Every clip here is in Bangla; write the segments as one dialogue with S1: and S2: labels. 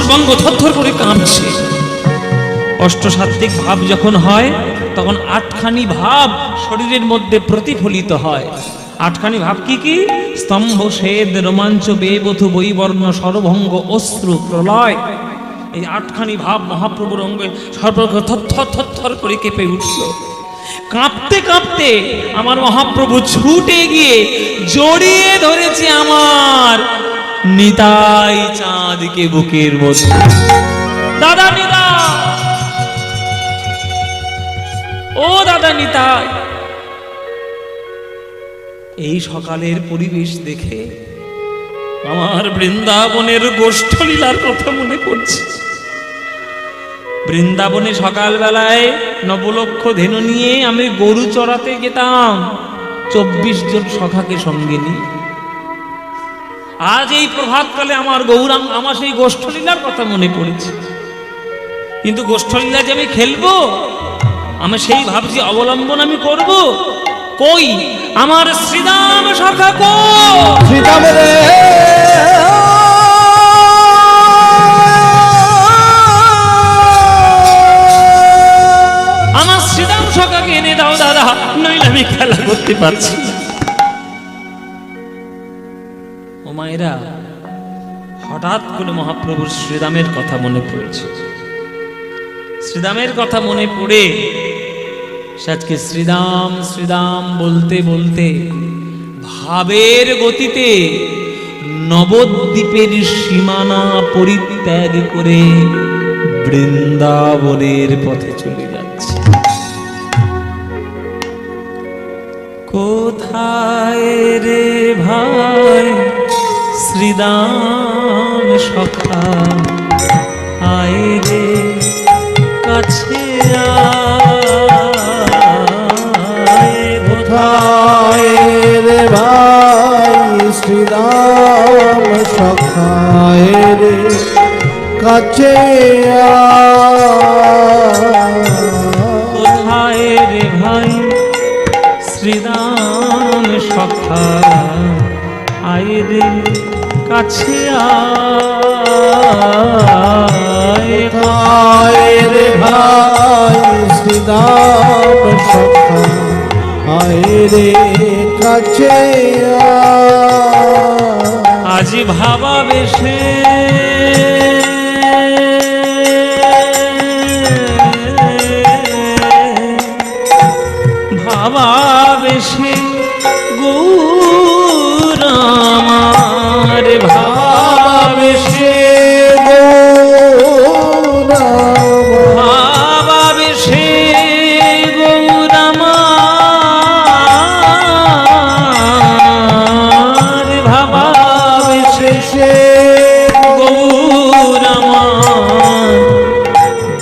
S1: সর্বাঙ্গ ধর করে কাঁপছে অষ্টসাত্ত্বিক ভাব যখন হয় তখন আটখানি ভাব শরীরের মধ্যে প্রতিফলিত হয় আটখানি ভাব কি কি স্তম্ভ সেদ রোমাঞ্চ বেবধু বৈবর্ণ সর্বঙ্গ অশ্রু প্রলয় এই আটখানি ভাব মহাপ্রভুর অঙ্গে সর্বঙ্গ থর থর করে কেঁপে উঠল কাঁপতে কাঁপতে আমার মহাপ্রভু ছুটে গিয়ে জড়িয়ে ধরেছে আমার নিতাই চাঁদকে বুকের মধ্যে দাদা নিতা ও দাদা নিতাই এই সকালের পরিবেশ দেখে আমার বৃন্দাবনের গোষ্ঠলীলার কথা মনে পড়ছে বৃন্দাবনে সকালবেলায় নবলক্ষ ধেনু নিয়ে আমি গরু চড়াতে যেতাম চব্বিশ জন সখাকে সঙ্গে নিয়ে আজ এই প্রভাতকালে আমার গৌরাঙ্গ আমার সেই গোষ্ঠলীলার কথা মনে পড়েছে কিন্তু গোষ্ঠলীলা যে আমি খেলবো আমি সেই ভাবছি অবলম্বন আমি করব কই আমার শ্রীরাম সখা কীরাম রে আমার শ্রীরাম সখাকে এনে দাও দাদা নইলে আমি খেলা করতে পারছি না মায়েরা হঠাৎ করে মহাপ্রভুর শ্রীরামের কথা মনে পড়েছে শ্রীরামের কথা মনে পড়ে সে শ্রীরাম শ্রীরাম বলতে বলতে ভাবের গতিতে নবদ্বীপের সীমানা পরিত্যাগ করে বৃন্দাবনের পথে চলে যাচ্ছে কোথায় রে ভাই শ্রীদান সখা আয়ে কাছে কোথায় রে ভাই শ্রীরাম সখায় রে কাছে আ কাছে আয় রে ভাই শ্রীদাম সখা আয় রে আজি ভাবা বেশে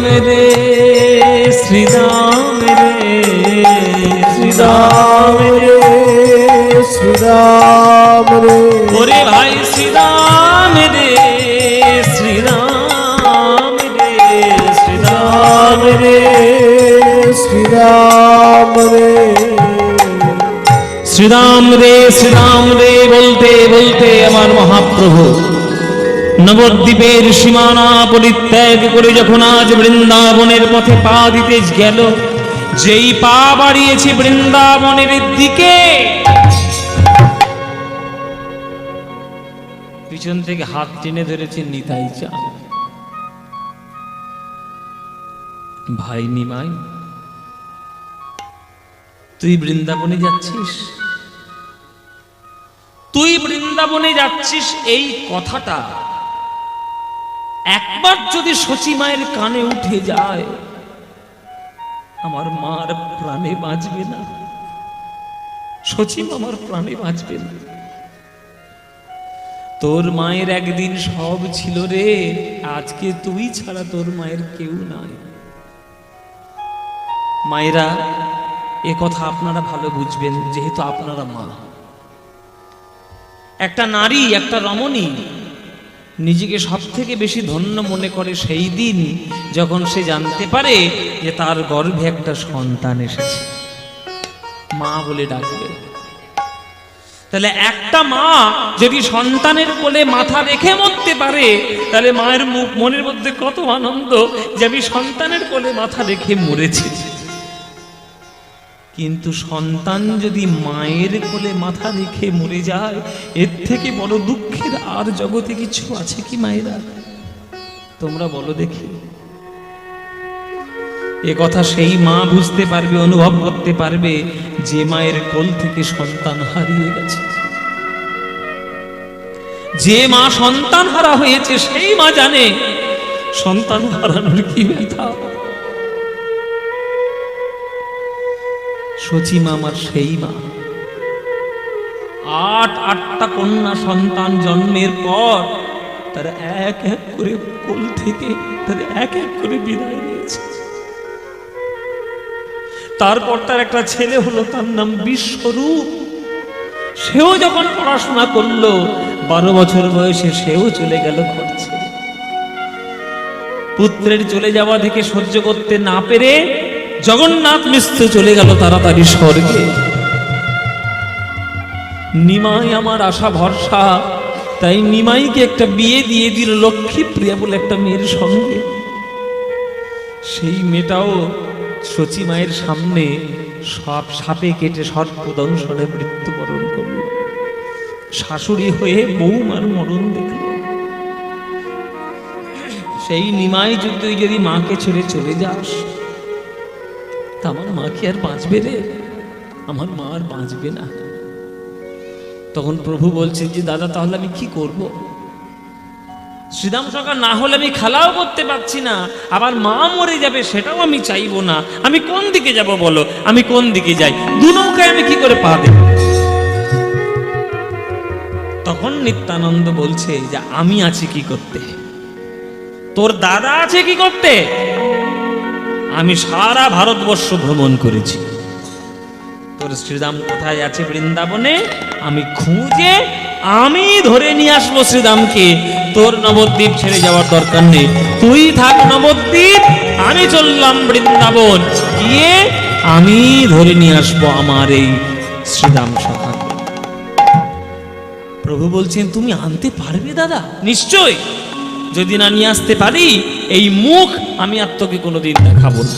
S1: শ্রীরাম রে শ্রীরাম রে শ্রীরাম রে শ্রীরাম রে ওরে ভাই শ্রীরাম রে শ্রীরাম রে শ্রীরাম রে শ্রীরাম রে শ্রীরাম রে শ্রীরাম রে বলতে বলতে আমার মহাপ্রভু নবদ্বীপের সীমানা পরিত্যাগ করে যখন আজ বৃন্দাবনের পথে পা দিতে গেল যেই পা বাড়িয়েছে বৃন্দাবনের দিকে পিছন থেকে হাত টেনে ধরেছে নিতাই চা ভাই নিমাই তুই বৃন্দাবনে যাচ্ছিস তুই বৃন্দাবনে যাচ্ছিস এই কথাটা একবার যদি শচী মায়ের কানে উঠে যায় আমার মার প্রাণে বাঁচবে না সচিব আমার প্রাণে বাঁচবে না তোর মায়ের একদিন সব ছিল রে আজকে তুই ছাড়া তোর মায়ের কেউ নাই মায়েরা এ কথা আপনারা ভালো বুঝবেন যেহেতু আপনারা মা একটা নারী একটা রমণী নিজেকে সব থেকে বেশি ধন্য মনে করে সেই দিন যখন সে জানতে পারে যে তার গর্ভে একটা সন্তান এসেছে মা বলে ডাকবে তাহলে একটা মা যদি সন্তানের কোলে মাথা রেখে মরতে পারে তাহলে মায়ের মুখ মনের মধ্যে কত আনন্দ যে আমি সন্তানের কোলে মাথা রেখে মরেছি কিন্তু সন্তান যদি মায়ের কোলে মাথা রেখে মরে যায় এর থেকে বড় দুঃখের আর জগতে কিছু আছে কি মায়েরা তোমরা বলো দেখি এ কথা সেই মা বুঝতে পারবে অনুভব করতে পারবে যে মায়ের কোল থেকে সন্তান হারিয়ে গেছে যে মা সন্তান হারা হয়েছে সেই মা জানে সন্তান হারানোর কি ব্যথা সচিমা আমার সেই মা আট আটটা কন্যা সন্তান জন্মের পর তারা এক এক করে কোল থেকে তারা এক এক করে বিদায় নিয়েছে তারপর তার একটা ছেলে হলো তার নাম বিশ্বরূপ সেও যখন পড়াশোনা করলো বারো বছর বয়সে সেও চলে গেল পুত্রের চলে যাওয়া থেকে সহ্য করতে না পেরে জগন্নাথ মিশতে চলে গেল তাড়াতাড়ি স্বর্গে নিমাই আমার আশা ভরসা তাই নিমাইকে একটা বিয়ে দিয়ে দিল লক্ষ্মী প্রিয়া বলে একটা মেয়ের সঙ্গে সেই মেয়েটাও শচী মায়ের সামনে সব সাপে কেটে সর্পদংশনে মৃত্যুবরণ করল শাশুড়ি হয়ে বৌমার মরণ দেখল সেই নিমাই যদি যদি মাকে ছেড়ে চলে যাস আমার মা কি আর বাঁচবে রে আমার মা আর বাঁচবে না তখন প্রভু বলছেন যে দাদা তাহলে আমি কি করব। শ্রীরাম সরকার না হলে আমি খেলাও করতে পারছি না আবার মা মরে যাবে সেটাও আমি চাইবো না আমি কোন দিকে যাব বলো আমি কোন দিকে যাই দু নৌকায় আমি কি করে পা দেব তখন নিত্যানন্দ বলছে যে আমি আছি কি করতে তোর দাদা আছে কি করতে আমি সারা ভারতবর্ষ ভ্রমণ করেছি তোর শ্রীরাম কোথায় আছে বৃন্দাবনে আমি খুঁজে আমি ধরে নিয়ে আসবো শ্রীরামকে তোর নবদ্বীপ ছেড়ে যাওয়ার দরকার নেই তুই থাক নবদ্বীপ আমি চললাম বৃন্দাবন গিয়ে আমি ধরে নিয়ে আসবো আমার এই শ্রীরাম সভা প্রভু বলছেন তুমি আনতে পারবে দাদা নিশ্চয় যদি না নিয়ে আসতে পারি এই মুখ আমি আর তোকে কোনোদিন দেখাবো না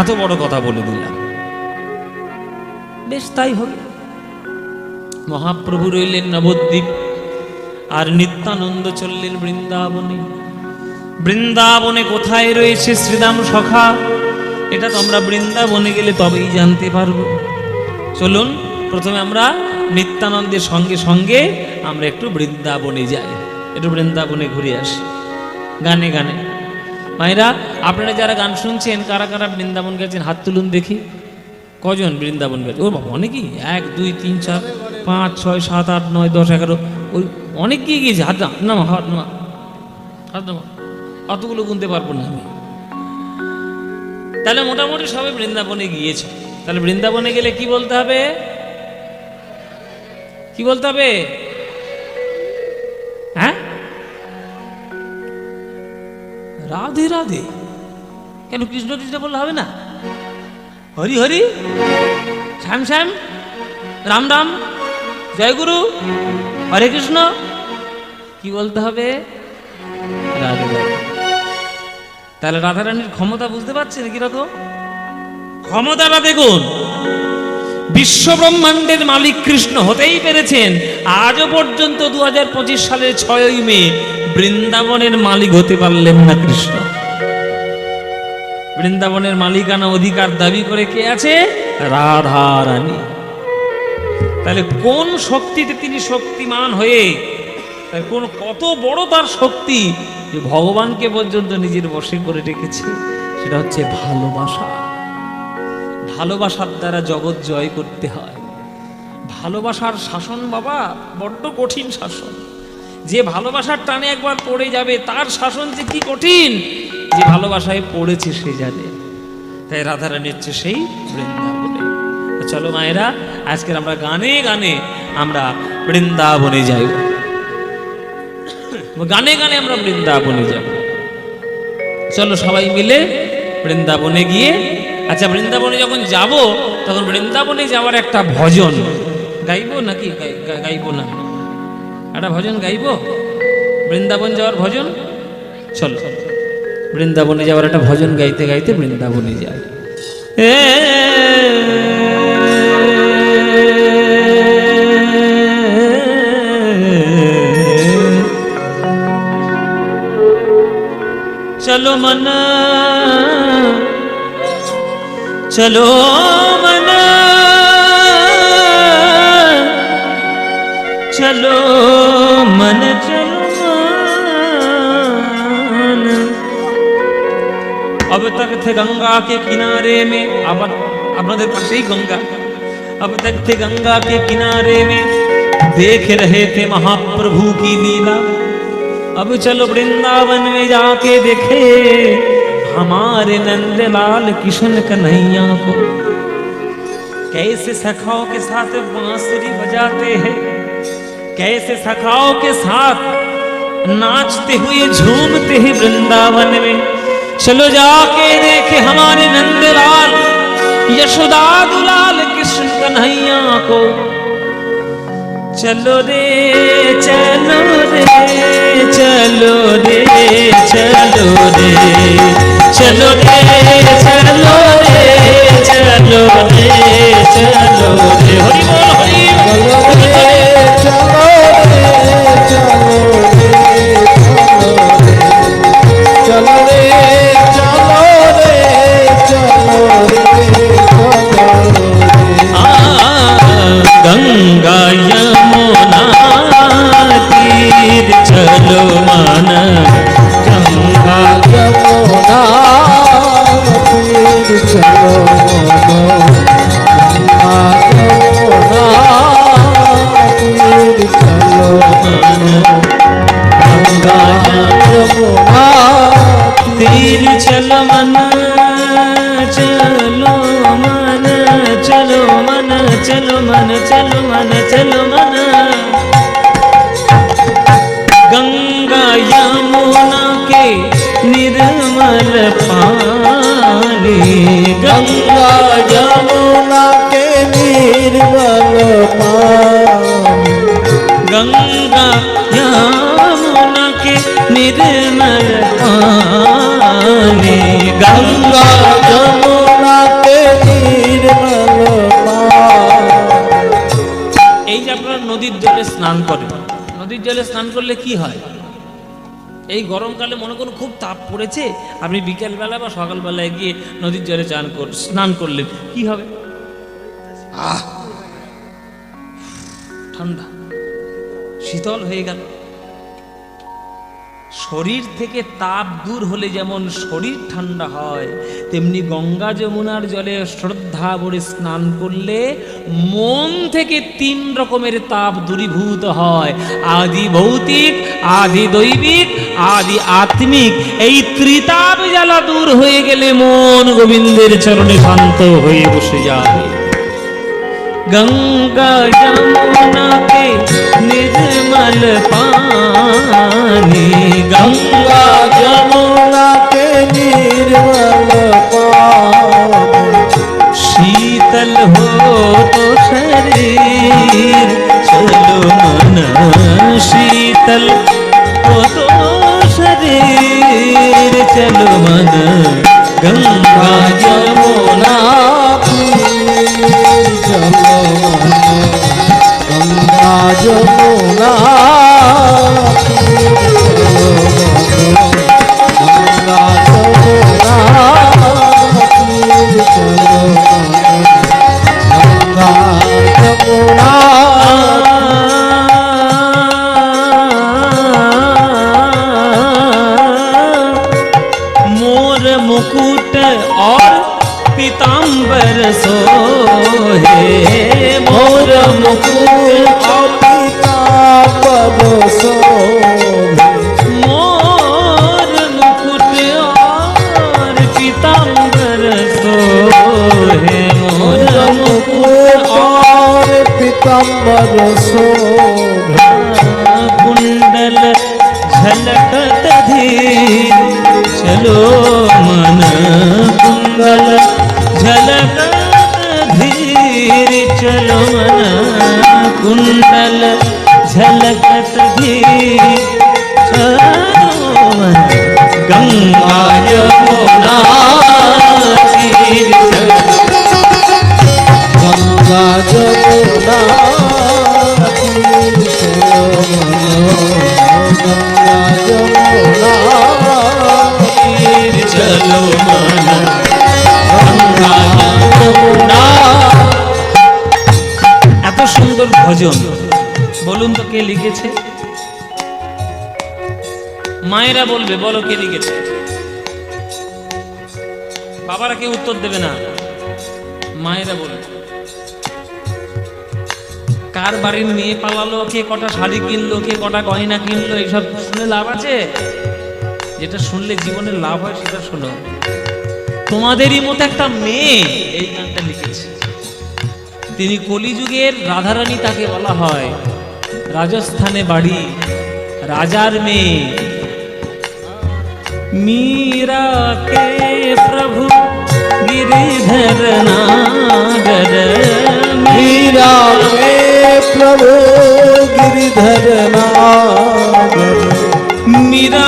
S1: এত বড় কথা বলে দিলাম বেশ তাই হল মহাপ্রভু রইলেন নবদ্বীপ আর নিত্যানন্দ চললেন বৃন্দাবনে বৃন্দাবনে কোথায় রয়েছে শ্রীরাম সখা এটা তোমরা বৃন্দাবনে গেলে তবেই জানতে পারবো চলুন প্রথমে আমরা নিত্যানন্দের সঙ্গে সঙ্গে আমরা একটু বৃন্দাবনে যাই একটু বৃন্দাবনে ঘুরে আসি গানে গানে মায়েরা আপনারা যারা গান শুনছেন কারা কারা বৃন্দাবন গেছেন হাত তুলুন দেখি কজন বৃন্দাবন গেছে ও বাবা অনেকেই এক দুই তিন চার পাঁচ ছয় সাত আট নয় দশ এগারো ওই অনেকেই গিয়েছে হাত নামা হাত নামা হাত নামা অতগুলো গুনতে পারবো না আমি তাহলে মোটামুটি সবাই বৃন্দাবনে গিয়েছে তাহলে বৃন্দাবনে গেলে কি বলতে হবে কি বলতে হবে রাধে রাধে কেন কৃষ্ণ কৃষ্ণ বললে হবে না হরি হরি শ্যাম শ্যাম রাম রাম জয় গুরু হরে কৃষ্ণ কি বলতে হবে রাধে রাধে তাহলে রাধারানীর ক্ষমতা বুঝতে পারছেন কিরকম ক্ষমতাটা দেখুন বিশ্ব ব্রহ্মাণ্ডের মালিক কৃষ্ণ হতেই পেরেছেন আজও পর্যন্ত দু হাজার পঁচিশ সালের ছয়ই মে বৃন্দাবনের মালিক হতে পারলেন না কৃষ্ণ বৃন্দাবনের মালিকানা অধিকার দাবি করে কে আছে রাধা রানী তাহলে কোন শক্তিতে তিনি শক্তিমান হয়ে কোন কত বড় তার শক্তি যে ভগবানকে পর্যন্ত নিজের বসে করে রেখেছে সেটা হচ্ছে ভালোবাসা ভালোবাসার দ্বারা জগৎ জয় করতে হয় ভালোবাসার শাসন বাবা বড্ড কঠিন শাসন যে ভালোবাসার টানে একবার পড়ে যাবে তার শাসন যে কি কঠিন যে ভালোবাসায় পড়েছে সে জানে তাই রাধারানী হচ্ছে সেই বৃন্দাবনে চলো মায়েরা আজকের আমরা গানে গানে আমরা বৃন্দাবনে যাই গানে গানে আমরা বৃন্দাবনে যাব চলো সবাই মিলে বৃন্দাবনে গিয়ে আচ্ছা বৃন্দাবনে যখন যাব তখন বৃন্দাবনে যাওয়ার একটা ভজন গাইব নাকি গাইব না একটা ভজন গাইব বৃন্দাবন যাওয়ার ভজন চল বৃন্দাবনে যাওয়ার একটা ভজন গাইতে গাইতে বৃন্দাবনে যায় চলো মনা चलो चलो मन चलो अब तक थे गंगा के किनारे में अब अपने तो पास ही गंगा अब तक थे गंगा के किनारे में देख रहे थे महाप्रभु की लीला अब चलो वृंदावन में जाके देखे हमारे नंदलाल किशन कन्हैया को कैसे सखाओ के साथ बांसुरी बजाते हैं कैसे सखाओ के साथ नाचते हुए झूमते हैं वृंदावन में चलो जाके देखे हमारे नंदलाल यशोदा दुलाल कृष्ण कन्हैया को चलो रे चलो रे चलो रे चलो रे चलो रे चलो रे चलो रे चलो रे చలమనా যে আপনারা নদীর জলে স্নান করেন নদীর জলে স্নান করলে কি হয় এই গরমকালে মনে করুন খুব তাপ পড়েছে আপনি বিকেলবেলা বা সকালবেলায় গিয়ে নদীর জলে চান স্নান করলেন কি হবে আহ ঠান্ডা শীতল হয়ে গেল শরীর থেকে তাপ দূর হলে যেমন শরীর ঠান্ডা হয় তেমনি গঙ্গা যমুনার জলে শ্রদ্ধা ভরে স্নান করলে মন থেকে তিন রকমের তাপ দূরীভূত হয় আদি ভৌতিক আদি দৈবিক আদি আত্মিক এই ত্রিতাপ জ্বালা দূর হয়ে গেলে মন গোবিন্দের চরণে শান্ত হয়ে বসে যায় गंगा जमुना के निर्मल पानी गंगा जमुना के निर्मल पानी शीतल हो तो शरीर चलो मन शीतल हो तो शरीर चलो मन गंगा जमुना চলো আমরা যমুনা अंबर सो कुंडल झलकत धीर चलो मन कुंडल झलकत धीर चलो मन कुंडल झलकत धीर গেছে মায়েরা বলবে বলো কে লিখেছে বাবারা কেউ উত্তর দেবে না মায়েরা বলবে কার বাড়ির মেয়ে পালালো কে কটা শাড়ি কিনলো কে কটা গয়না কিনলো এইসব শুনে লাভ আছে যেটা শুনলে জীবনে লাভ হয় সেটা শোনো তোমাদেরই মতো একটা মেয়ে এই গানটা লিখেছে তিনি কলিযুগের রাধারানী তাকে বলা হয় राजस्थान बाड़ी राजार में मीरा के प्रभु गिरिधर नागर मीरा के प्रभु गिरिधर नागर मीरा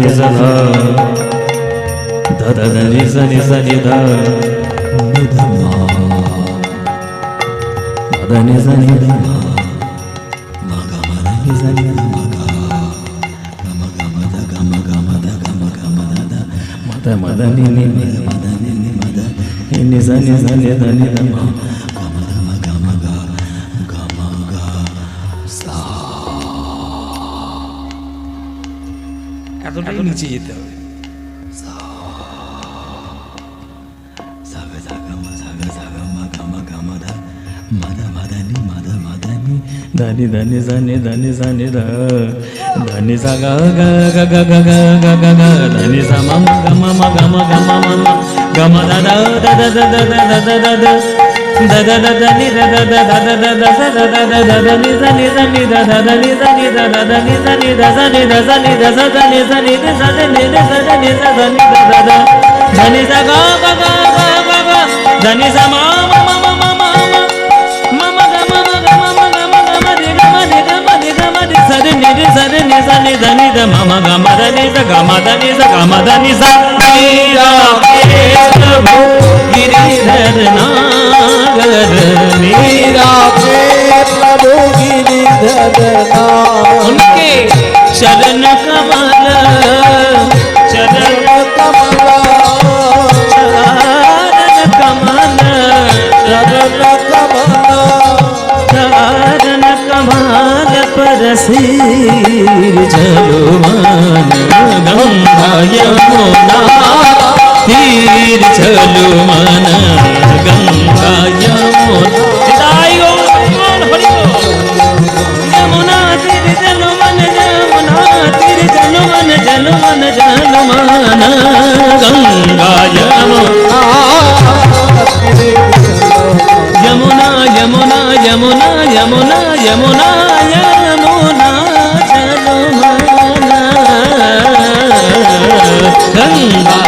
S1: నిజ దద నిజ నిజ నిద నిధమా మద నిజ నిధమా మగ మద నిజ నిధ మగ గమ గమ ద గమ గమ ద గమ గమ ద మద మద ని ని మద మద ని ని మద నిజ నిజ నిద এতটাই নিচে যেতে হবে ధని ధని ధని ధని ధని ధని స గ గ గ గ గ గ గ గ గ ధని సమ గమ గమ గమ గమ గమ గమ ద ద ద ద ద ద ద ద ద दा दा दा नि दा दा दा दा दा दा दा दा दा दा दा दा नि दा नि दा नि दा दा दा नि दा नि दा दा दा नि दा नि दा दा नि दा दा नि दा दा दा नि दा नि दा दा दा नि दा दा नि दा दा नि दा दा दा दा नि दा गा गा गा गा गा गा दा नि सा मा मा मा मा मा मा मा मा मा गा मा मा गा मा मा गा मा गा मा रे गा मा रे गा मा रे गा मा रे सा रे नि रे सा रे नि सा नि दा नि दा मा मा गा मा दा नि दा गा मा दा नि दा गा मा दा नि सा मेरा प्रभु गिरिधर नाथ सिर चलुमान गंगा यमुना तीर चलुमान गंगा यमुना यमुना तीर चलुमान यमुना तीर चलुमान चलुमान चलुमान गंगा यमुना यमुना यमुना यमुना यमुना यमुना 人呐。